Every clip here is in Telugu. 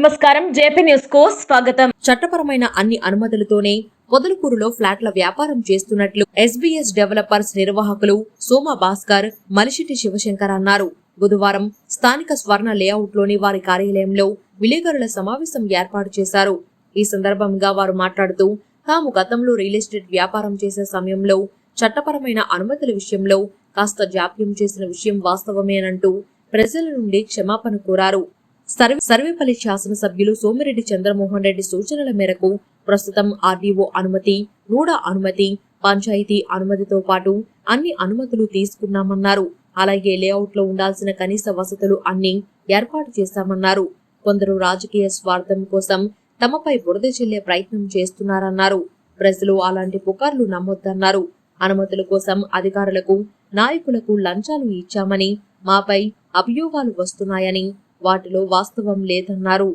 నమస్కారం. జేపీ న్యూస్కు స్వాగతం. చట్టపరమైన అన్ని అనుమతులతోనే పొదలకూరులో ఫ్లాట్ల వ్యాపారం చేస్తున్నట్లు ఎస్బీఎస్ డెవలపర్స్ నిర్వాహకులు సోమ భాస్కర్ మలిశెట్టి శివశంకర్ అన్నారు. బుధవారం స్థానిక స్వర్ణ లేఅవుట్లోని వారి కార్యాలయంలో విలేకరుల సమావేశం ఏర్పాటు చేశారు. ఈ సందర్భంగా వారు మాట్లాడుతూ తాము గతంలో రియల్ ఎస్టేట్ వ్యాపారం చేసే సమయంలో చట్టపరమైన అనుమతుల విషయంలో కాస్త జాప్యం చేసిన విషయం వాస్తవమేనంటూ ప్రజల నుండి క్షమాపణ కోరారు. సర్వే సర్వేపల్లి శాసనసభ్యులు సోమిరెడ్డి చంద్రమోహన్ రెడ్డి సూచనల మేరకు ప్రస్తుతం ఆర్డీఓ అనుమతి నూడా అనుమతి పంచాయతీ అనుమతితో పాటు అన్ని అనుమతులు తీసుకున్నామన్నారు. అలాగే లేఅవుట్లో ఉండాల్సిన కనీస వసతులు అన్ని ఏర్పాటు చేశామన్నారు. కొందరు రాజకీయ స్వార్థం కోసం తమపై బురద చెల్లే ప్రయత్నం చేస్తున్నారన్నారు. ప్రజలు అలాంటి పుకార్లు నమ్మొద్దన్నారు. అనుమతుల కోసం అధికారులకు నాయకులకు లంచాలు ఇచ్చామని మాపై అభియోగాలు వస్తున్నాయని వాటిలో వాస్తవం లేదన్నారు.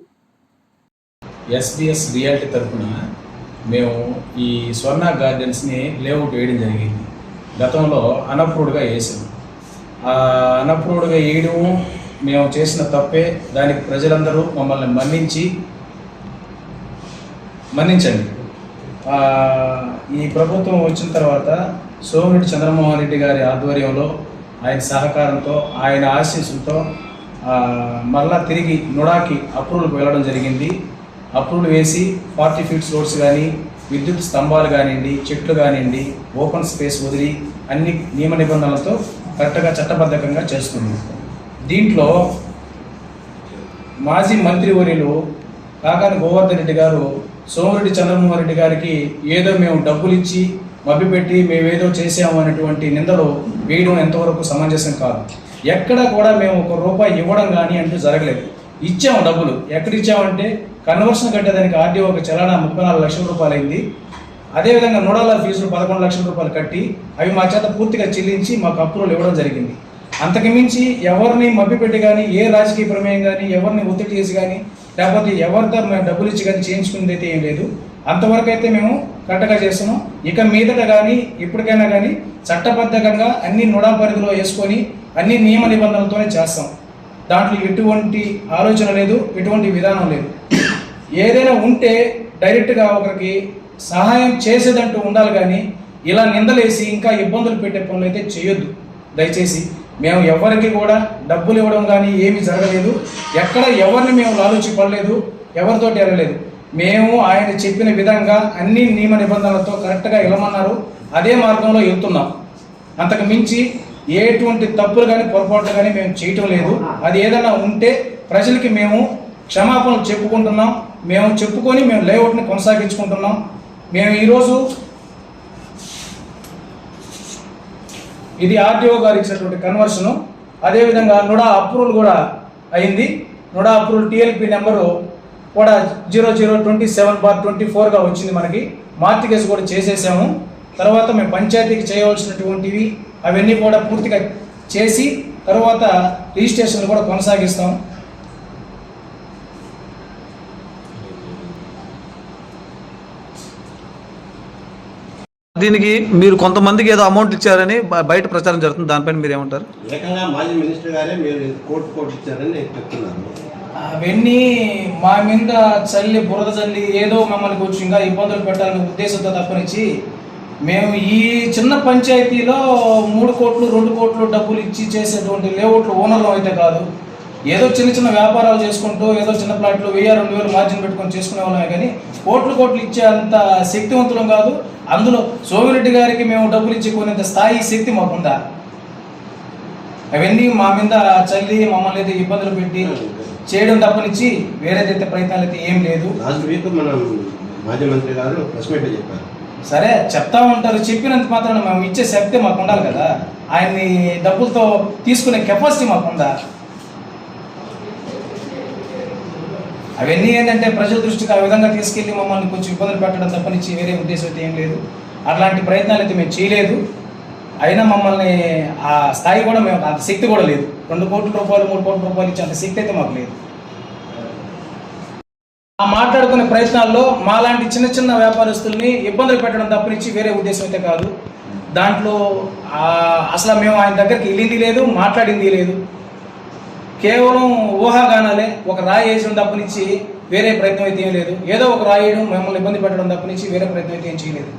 ఎస్బిఎస్ రియాలిటీ తరఫున మేము ఈ స్వర్ణ గార్డెన్స్ని లేఅవుట్ వేయడం జరిగింది. గతంలో అనప్రూవ్డ్గా వేసాం. ఆ అనప్రూవ్డ్గా వేయడము మేము చేసిన తప్పే. దానికి ప్రజలందరూ మమ్మల్ని మన్నించి మన్నించండి. ఈ ప్రభుత్వం వచ్చిన తర్వాత సోమిరెడ్డి చంద్రమోహన్ రెడ్డి గారి ఆధ్వర్యంలో ఆయన సహకారంతో ఆయన ఆశీస్సులతో మళ్ళా తిరిగి నుడాకి అప్రూవల్కి వెళ్ళడం జరిగింది. అప్రూవల్ వేసి ఫార్టీ ఫీట్స్ రోడ్స్ కానీ విద్యుత్ స్తంభాలు కానివ్వండి చెట్లు కానివ్వండి ఓపెన్ స్పేస్ వదిలి అన్ని నియమ నిబంధనలతో కరెక్ట్గా చట్టబద్ధకంగా చేస్తుంది దీంట్లో మాజీ మంత్రి మంత్రివర్యులు కాకాని గోవర్ధన్ రెడ్డి గారు సోమిరెడ్డి చంద్రమోహన్ రెడ్డి గారికి ఏదో మేము డబ్బులు ఇచ్చి మభ్యపెట్టి మేమేదో చేసాము అనేటువంటి నిందలు వేయడం ఎంతవరకు సమంజసం కాదు. ఎక్కడ కూడా మేము ఒక రూపాయి ఇవ్వడం కానీ అంటూ జరగలేదు. ఇచ్చాము డబ్బులు. ఎక్కడ ఇచ్చామంటే కన్వర్షన్ కట్టేదానికి ఆర్డీఓ ఒక చలానా ముప్పై నాలుగు లక్షల రూపాయలు అయింది అదేవిధంగా నూడాల ఫీజులు పదకొండు లక్షల రూపాయలు కట్టి అవి మా చేత పూర్తిగా చెల్లించి మాకు అప్రూవల్ ఇవ్వడం జరిగింది. అంతకు మించి ఎవరిని మభ్యపెట్టి కానీ ఏ రాజకీయ ప్రమేయం కానీ ఎవరిని ఒత్తిడి చేసి కానీ లేకపోతే ఎవరితో మేము డబ్బులు ఇచ్చి కానీ చేయించుకునేది అయితే ఏం లేదు. అంతవరకు అయితే మేము కరెక్ట్గా చేస్తున్నాం. ఇక మీదట కానీ ఇప్పటికైనా కానీ చట్టబద్ధంగా అన్ని నుడా పరిధిలో వేసుకొని అన్ని నియమ నిబంధనలతోనే చేస్తాం. దాంట్లో ఎటువంటి ఆలోచన లేదు ఎటువంటి విధానం లేదు. ఏదైనా ఉంటే డైరెక్ట్గా ఒకరికి సహాయం చేసేదంటూ ఉండాలి కానీ ఇలా నిందలేసి ఇంకా ఇబ్బందులు పెట్టే పనులు అయితే చేయొద్దు. దయచేసి మేము ఎవరికి కూడా డబ్బులు ఇవ్వడం కానీ ఏమీ జరగలేదు. ఎక్కడ ఎవరిని మేము లాలూచి పడలేదు ఎవరితోటి వెళ్ళలేదు మేము ఆయన చెప్పిన విధంగా అన్ని నియమ నిబంధనలతో కరెక్ట్గా వెళ్ళమన్నారు అదే మార్గంలో వెళ్తున్నాం అంతకు మించి ఎటువంటి తప్పులు కానీ పొరపాట్లు కానీ మేము చేయటం లేదు. అది ఏదైనా ఉంటే ప్రజలకి మేము క్షమాపణలు చెప్పుకుంటున్నాం. మేము చెప్పుకొని మేము లేఅవుట్ని కొనసాగించుకుంటున్నాం. మేము ఈరోజు ఇది ఆర్టీఓ గారు ఇచ్చినటువంటి కన్వర్షను. అదేవిధంగా నుడా అప్రూవల్ కూడా అయింది. నుడా అప్రూవల్ టీఎల్పి నెంబరు కూడా zero zero twenty seven bar twenty ఫోర్గా వచ్చింది మనకి. మార్టిగేస్ కూడా చేసేసాము. తర్వాత మేము పంచాయతీకి చేయవలసినటువంటివి అవన్నీ కూడా పూర్తిగా చేసి తర్వాత రిజిస్ట్రేషన్లు కూడా కొనసాగిస్తాం. దీనికి మీరు కొంతమందికి ఏదో అమౌంట్ ఇచ్చారని బయట ప్రచారం జరుగుతుంది. దానిపైన మీరు ఏమంటారు? ఏకంగా మాజీ మినిస్టర్ గారే మీరు కోర్టు కోర్టు ఇచ్చారని నేను చెప్తున్నాను. అవన్నీ మా మీద చల్లి బురద చల్లి ఏదో మమ్మల్ని కొంచెం ఇంకా ఇబ్బందులు పెట్టాలనే ఉద్దేశంతో తప్పనిచ్చి మేము ఈ చిన్న పంచాయతీలో మూడు కోట్లు రెండు కోట్లు డబ్బులు ఇచ్చి చేసేటువంటి లేఅవుట్లు ఓనర్లు అయితే కాదు. ఏదో చిన్న చిన్న వ్యాపారాలు చేసుకుంటూ ఏదో చిన్న ప్లాట్లు వెయ్యి రెండు వేలు మార్జిన్ పెట్టుకొని చేసుకునే వాళ్ళమే కానీ కోట్లు కోట్లు ఇచ్చే అంత శక్తివంతులం కాదు. అందులో సోమిరెడ్డి గారికి మేము డబ్బులు ఇచ్చి కొనేంత స్థాయి శక్తి మాకుందా? అవన్నీ మా మీద చల్లి మమ్మల్ని అయితే ఇబ్బందులు పెట్టి చేయడం తప్పనిచ్చి వేరేదైతే ప్రయత్నాలు అయితే ఏం లేదు. లాస్ట్ వీక్ మనం మాజీ మంత్రి గారు ప్రెస్ చెప్పారు. సరే చెప్తా ఉంటారు చెప్పినంత మాత్రం మేము ఇచ్చే శక్తి మాకు ఉండాలి కదా. ఆయన్ని డబ్బులతో తీసుకునే కెపాసిటీ మాకు ఉందా? అవన్నీ ఏంటంటే ప్రజల దృష్టికి ఆ విధంగా తీసుకెళ్ళి మమ్మల్ని కొంచెం ఇబ్బందులు పెట్టడం తప్పనిచ్చి వేరే ఉద్దేశం అయితే ఏం లేదు. అట్లాంటి ప్రయత్నాలు అయితే మేము చేయలేదు. అయినా మమ్మల్ని ఆ స్థాయి కూడా మేము అంత శక్తి కూడా లేదు. రెండు కోట్ల రూపాయలు మూడు కోట్ల రూపాయలు ఇచ్చే అంత శక్తి అయితే మాకు లేదు. ఆ మాట్లాడుకునే ప్రయత్నాల్లో మాలాంటి చిన్న చిన్న వ్యాపారస్తుల్ని ఇబ్బందులు పెట్టడం తప్పనిచ్చి వేరే ఉద్దేశం అయితే కాదు. దాంట్లో అసలు మేము ఆయన దగ్గరికి వెళ్ళింది లేదు మాట్లాడింది లేదు. కేవలం ఊహాగానాలే ఒక రాయి వేసిన తప్పనిచ్చి వేరే ప్రయత్నం అయితే ఏం లేదు. ఏదో ఒక రాయడం మిమ్మల్ని ఇబ్బంది పెట్టడం తప్ప నుంచి వేరే ప్రయత్నం అయితే ఏం చేయలేదు.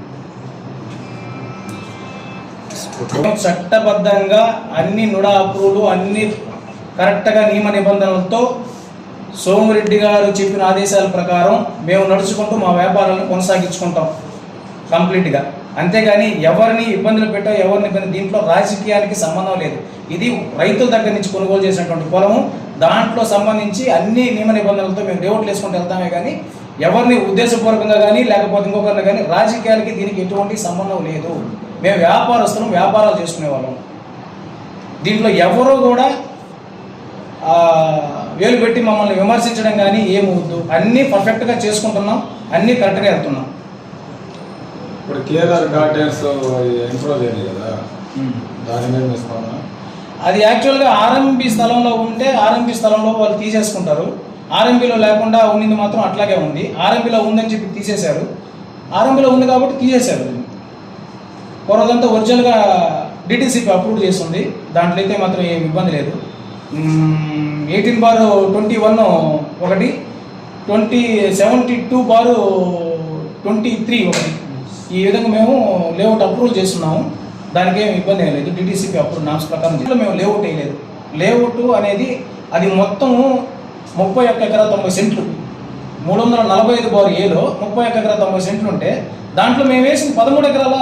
చట్టబద్ధంగా అన్ని నుడా అప్రూవ్లు అన్ని కరెక్ట్గా నియమ నిబంధనలతో సోమిరెడ్డి గారు చెప్పిన ఆదేశాల ప్రకారం మేము నడుచుకుంటూ మా వ్యాపారాలను కొనసాగించుకుంటాం కంప్లీట్గా. అంతేగాని ఎవరిని ఇబ్బందులు పెట్టో ఎవరిని ఇబ్బంది దీంట్లో రాజకీయానికి సంబంధం లేదు. ఇది రైతుల దగ్గర నుంచి కొనుగోలు చేసినటువంటి పొలము. దాంట్లో సంబంధించి అన్ని నియమ నిబంధనలతో మేము లేఅవుట్లు వేసుకుంటూ వెళ్తామే కానీ ఎవరిని ఉద్దేశపూర్వకంగా కానీ లేకపోతే ఇంకొకరిని కానీ రాజకీయాలకి దీనికి ఎటువంటి సంబంధం లేదు. మేము వ్యాపారస్తులం వ్యాపారాలు చేసుకునే వాళ్ళం దీంట్లో ఎవరు కూడా వేలు పెట్టి మమ్మల్ని విమర్శించడం కానీ ఏమవుద్దు. అన్నీ పర్ఫెక్ట్గా చేసుకుంటున్నాం. అన్నీ కరెక్ట్గా వెళ్తున్నాం. ఇప్పుడు కేఆర్ గార్డెన్స్ ఇంప్రూవ్ అయింది కదా. దాని మీద అది యాక్చువల్గా ఆర్ఎంబి స్థలంలో ఉంటే ఆర్ఎంబి స్థలంలో వాళ్ళు తీసేసుకుంటారు. ఆర్ఎంబిలో లేకుండా ఉండింది మాత్రం అట్లాగే ఉంది. ఆర్ఎంబిలో ఉందని చెప్పి తీసేశారు. ఆర్ఎంబిలో ఉంది కాబట్టి తీసేశారు. పూర్వదంతా ఒరిజినల్గా డిటీసీపీ అప్రూవ్ చేస్తుంది. దాంట్లో అయితే మాత్రం ఏం ఇబ్బంది లేదు. ఎయిటీన్ బార్ ట్వంటీ వన్ ఒకటి twenty seventy two bar twenty three ఒకటి. ఈ విధంగా మేము లేఅవుట్ అప్రూవ్ చేస్తున్నాము. దానికి ఏమి ఇబ్బంది లేదు. డిటీసీపీ అప్రూవ్ నామ్స్ ప్రకారం మేము లేఅవుట్ వేయలేదు లేఅవుట్ అనేది అది మొత్తం ముప్పై ఒక్క ఎకరా తొంభై సెంట్లు. మూడు వందల నలభై ఐదు బారు ఏలో ముప్పై ఒక్క ఎకరా తొంభై సెంట్లు ఉంటే దాంట్లో మేము వేసింది పదమూడు ఎకరాల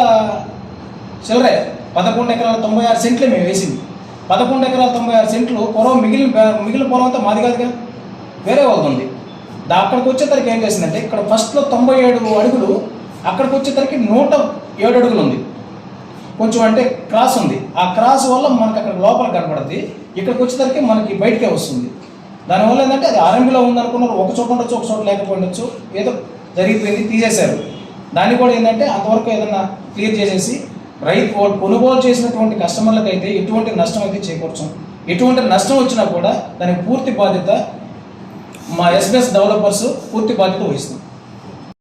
చిల్లరే పదకొండు ఎకరాల తొంభై ఆరు సెంట్లే మేము వేసింది. పదకొండు ఎకరాల తొంభై ఆరు సెంట్లు పొలం మిగిలిన మిగిలిన పొలం అంతా మాది కాదుగా? వేరే వాళ్ళది ఉంది. దా అక్కడికి వచ్చేసరికి ఏం చేసిందంటే ఇక్కడ ఫస్ట్లో తొంభై ఏడు అడుగులు అక్కడికి వచ్చేసరికి నూట ఏడు అడుగులు ఉంది. కొంచెం అంటే క్రాస్ ఉంది. ఆ క్రాస్ వల్ల మనకి అక్కడ లోపల కనపడుతుంది ఇక్కడికి వచ్చేసరికి మనకి బయటకే వస్తుంది. దానివల్ల ఏంటంటే అది ఆరంభిలో ఉందనుకున్నారు ఒక చోట ఉండొచ్చు ఒక చోట లేకపోయిండొచ్చు ఏదో జరిగిపోయింది తీసేశారు. దాన్ని కూడా ఏంటంటే అంతవరకు ఏదన్నా క్లియర్ చేసేసి రైతు వాళ్ళు కొనుగోలు చేసినటువంటి కస్టమర్లకు అయితే ఎటువంటి నష్టం అయితే చేకూర్చాం. ఎటువంటి నష్టం వచ్చినా కూడా దానికి పూర్తి బాధ్యత మా ఎస్బిఎస్ డెవలపర్స్ పూర్తి బాధ్యత వహిస్తుంది